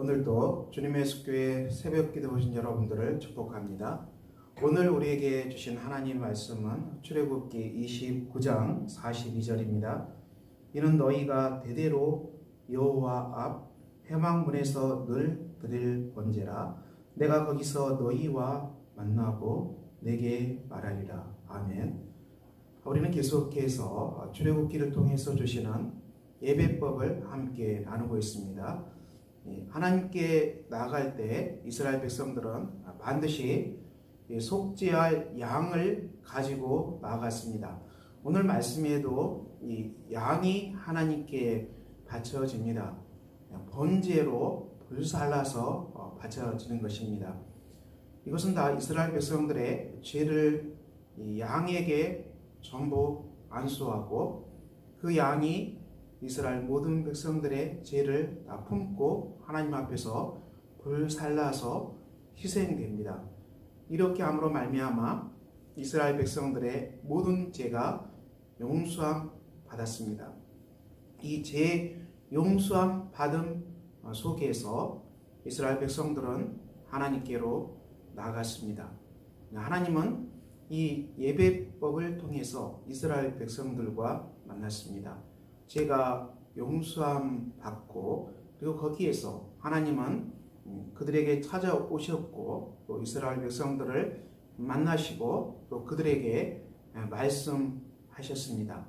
오늘도 주님의 숙교에 새벽 기도 오신 여러분들을 축복합니다. 오늘 우리에게 주신 하나님 말씀은 출애굽기 29장 42절입니다. 이는 너희가 대대로 여호와 앞 회망문에서 늘 드릴 번제라 내가 거기서 너희와 만나고 내게 말하리라. 아멘. 우리는 계속해서 출애굽기를 통해서 주시는 예배법을 함께 나누고 있습니다. 예, 하나님께 나아갈 때 이스라엘 백성들은 반드시 속죄할 양을 가지고 나아갔습니다. 오늘 말씀에도 이 양이 하나님께 바쳐집니다. 번제로 불살라서 어, 바쳐지는 것입니다. 이것은 다 이스라엘 백성들의 죄를 양에게 전부 안수하고 그 양이 이스라엘 모든 백성들의 죄를 다 품고 하나님 앞에서 불살라서 희생됩니다. 이렇게 함으로 말미암아 이스라엘 백성들의 모든 죄가 용서함 받았습니다. 이 죄 용서함 받음 속에서 이스라엘 백성들은 하나님께로 나아갔습니다. 하나님은 이 예배법을 통해서 이스라엘 백성들과 만났습니다. 제가 용서함 받고 그리고 거기에서 하나님은 그들에게 찾아오셨고 또 이스라엘 백성들을 만나시고 또 그들에게 말씀하셨습니다.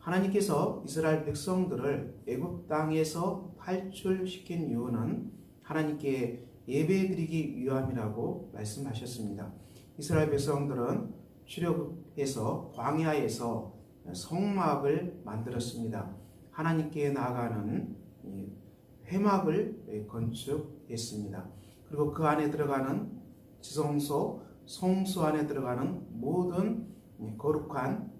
하나님께서 이스라엘 백성들을 애굽 땅에서 탈출시킨 이유는 하나님께 예배드리기 위함이라고 말씀하셨습니다. 이스라엘 백성들은 출애굽해서 광야에서 성막을 만들었습니다. 하나님께 나아가는 회막을 건축했습니다. 그리고 그 안에 들어가는 지성소, 성소 안에 들어가는 모든 거룩한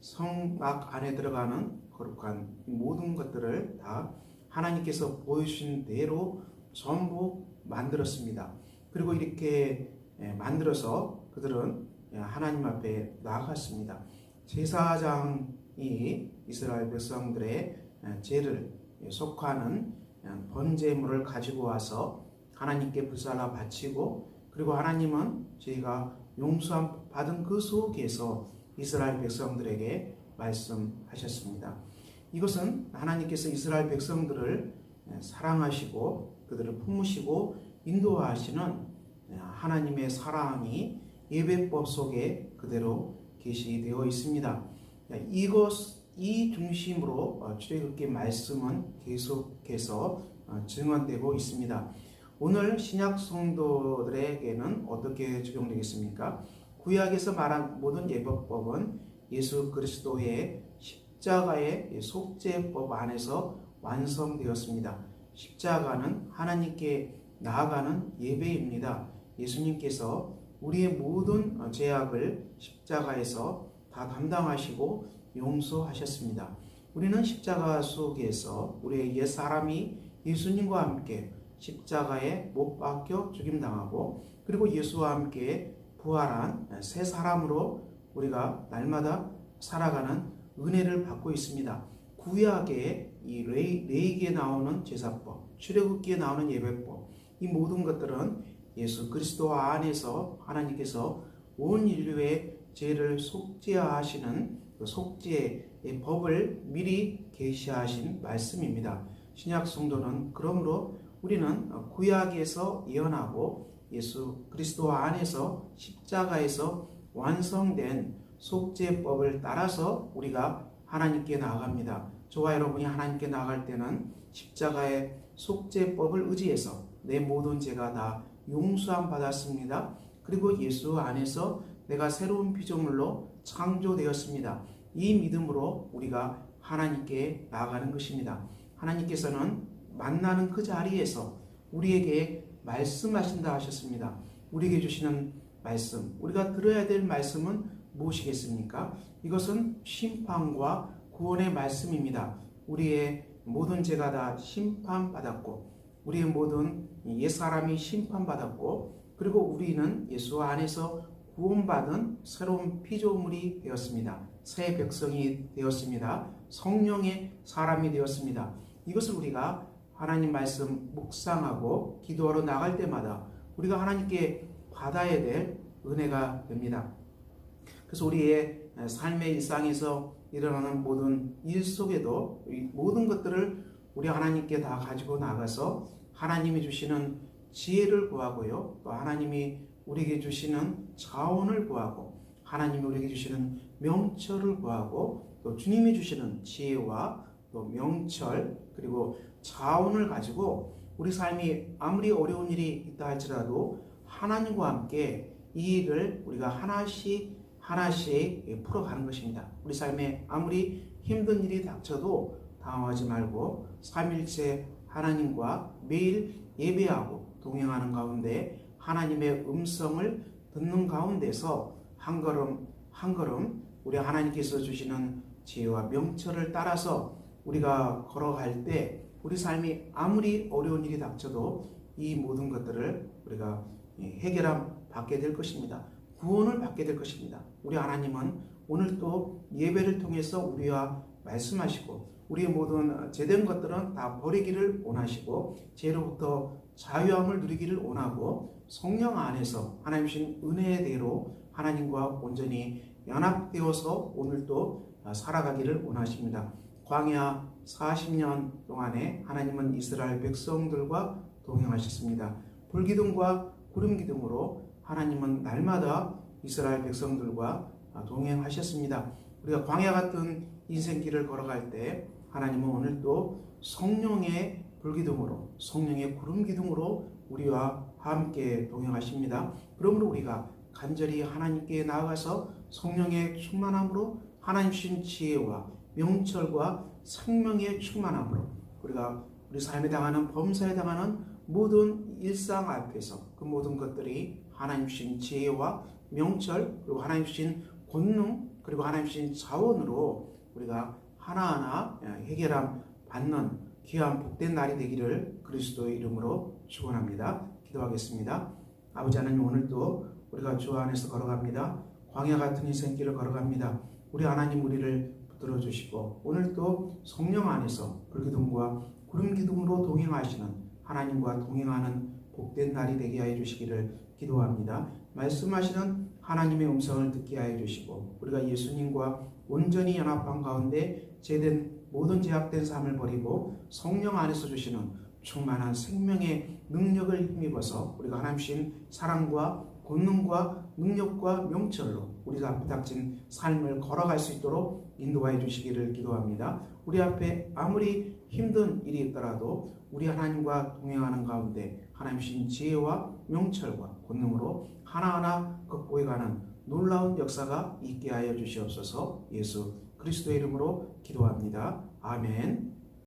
성막 안에 들어가는 거룩한 모든 것들을 다 하나님께서 보여주신 대로 전부 만들었습니다. 그리고 이렇게 만들어서 그들은 하나님 앞에 나아갔습니다. 제사장 이 이스라엘 백성들의 죄를 속하는 번제물을 가지고 와서 하나님께 불살라 바치고 그리고 하나님은 저희가 용서함 받은 그 속에서 이스라엘 백성들에게 말씀하셨습니다. 이것은 하나님께서 이스라엘 백성들을 사랑하시고 그들을 품으시고 인도하시는 하나님의 사랑이 예배법 속에 그대로 게시되어 있습니다. 이것 이 중심으로 출애굽기 말씀은 계속해서 증언되고 있습니다. 오늘 신약 성도들에게는 어떻게 적용되겠습니까? 구약에서 말한 모든 예법법은 예수 그리스도의 십자가의 속죄법 안에서 완성되었습니다. 십자가는 하나님께 나아가는 예배입니다. 예수님께서 우리의 모든 죄악을 십자가에서 다 담당하시고 용서하셨습니다. 우리는 십자가 속에서 우리의 옛 사람이 예수님과 함께 십자가에 못 박혀 죽임당하고 그리고 예수와 함께 부활한 새 사람으로 우리가 날마다 살아가는 은혜를 받고 있습니다. 구약의 이 레이기에 나오는 제사법, 출애굽기에 나오는 예배법, 이 모든 것들은 예수 그리스도 안에서 하나님께서 온 인류의 죄를 속죄하시는 그 속죄의 법을 미리 계시하신 말씀입니다. 신약 성도는 그러므로 우리는 구약에서 예언하고 예수 그리스도 안에서 십자가에서 완성된 속죄법을 따라서 우리가 하나님께 나아갑니다. 저와 여러분이 하나님께 나아갈 때는 십자가의 속죄법을 의지해서 내 모든 죄가 다 용서함 받았습니다. 그리고 예수 안에서 내가 새로운 피조물로 창조되었습니다. 이 믿음으로 우리가 하나님께 나아가는 것입니다. 하나님께서는 만나는 그 자리에서 우리에게 말씀하신다 하셨습니다. 우리에게 주시는 말씀, 우리가 들어야 될 말씀은 무엇이겠습니까? 이것은 심판과 구원의 말씀입니다. 우리의 모든 죄가 다 심판받았고, 우리의 모든 옛사람이 심판받았고, 그리고 우리는 예수 안에서 구원받은 새로운 피조물이 되었습니다. 새 백성이 되었습니다. 성령의 사람이 되었습니다. 이것을 우리가 하나님 말씀 묵상하고 기도하러 나갈 때마다 우리가 하나님께 받아야 될 은혜가 됩니다. 그래서 우리의 삶의 일상에서 일어나는 모든 일 속에도 이 모든 것들을 우리 하나님께 다 가지고 나가서 하나님이 주시는 지혜를 구하고요. 또 하나님이 우리에게 주시는 자원을 구하고 하나님이 우리에게 주시는 명철을 구하고 또 주님이 주시는 지혜와 또 명철 그리고 자원을 가지고 우리 삶이 아무리 어려운 일이 있다 할지라도 하나님과 함께 이 일을 우리가 하나씩 하나씩 풀어가는 것입니다. 우리 삶에 아무리 힘든 일이 닥쳐도 당황하지 말고 삼일째 하나님과 매일 예배하고 동행하는 가운데 하나님의 음성을 듣는 가운데서 한 걸음 한 걸음 우리 하나님께서 주시는 지혜와 명철을 따라서 우리가 걸어갈 때 우리 삶이 아무리 어려운 일이 닥쳐도 이 모든 것들을 우리가 해결함 받게 될 것입니다. 구원을 받게 될 것입니다. 우리 하나님은 오늘 또 예배를 통해서 우리와 말씀하시고 우리의 모든 제된 것들은 다 버리기를 원하시고 죄로부터 자유함을 누리기를 원하고 성령 안에서 하나님 신 은혜대로 하나님과 온전히 연합되어서 오늘도 살아가기를 원하십니다. 광야 40년 동안에 하나님은 이스라엘 백성들과 동행하셨습니다. 불기둥과 구름기둥으로 하나님은 날마다 이스라엘 백성들과 동행하셨습니다. 우리가 광야 같은 인생길을 걸어갈 때 하나님은 오늘도 성령의 불기둥으로 성령의 구름 기둥으로 우리와 함께 동행하십니다. 그러므로 우리가 간절히 하나님께 나아가서 성령의 충만함으로 하나님 신 지혜와 명철과 생명의 충만함으로 우리가 우리 삶에 당하는 범사에 당하는 모든 일상 앞에서 그 모든 것들이 하나님 신 지혜와 명철 그리고 하나님 신 권능 그리고 하나님 신 자원으로 우리가 하나하나 해결함 받는 귀한 복된 날이 되기를 그리스도의 이름으로 축원합니다. 기도하겠습니다. 아버지 하나님 오늘도 우리가 주 안에서 걸어갑니다. 광야 같은 인생길을 걸어갑니다. 우리 하나님 우리를 붙들어 주시고 오늘도 성령 안에서 불기둥과 구름 기둥으로 동행하시는 하나님과 동행하는 복된 날이 되게 하여 주시기를 기도합니다. 말씀하시는 하나님의 음성을 듣게 하여 주시고 우리가 예수님과 온전히 연합한 가운데 제된 모든 제약된 삶을 버리고 성령 안에서 주시는 충만한 생명의 능력을 힘입어서 우리가 하나님 신 사랑과 권능과 능력과 명철로 우리가 앞에 닥친 삶을 걸어갈 수 있도록 인도하여 주시기를 기도합니다. 우리 앞에 아무리 힘든 일이 있더라도 우리 하나님과 동행하는 가운데 하나님 신 지혜와 명철과 권능으로 하나하나 극복해가는 놀라운 역사가 있게 하여 주시옵소서 예수 그리스도의 이름으로 기도합니다. 아멘.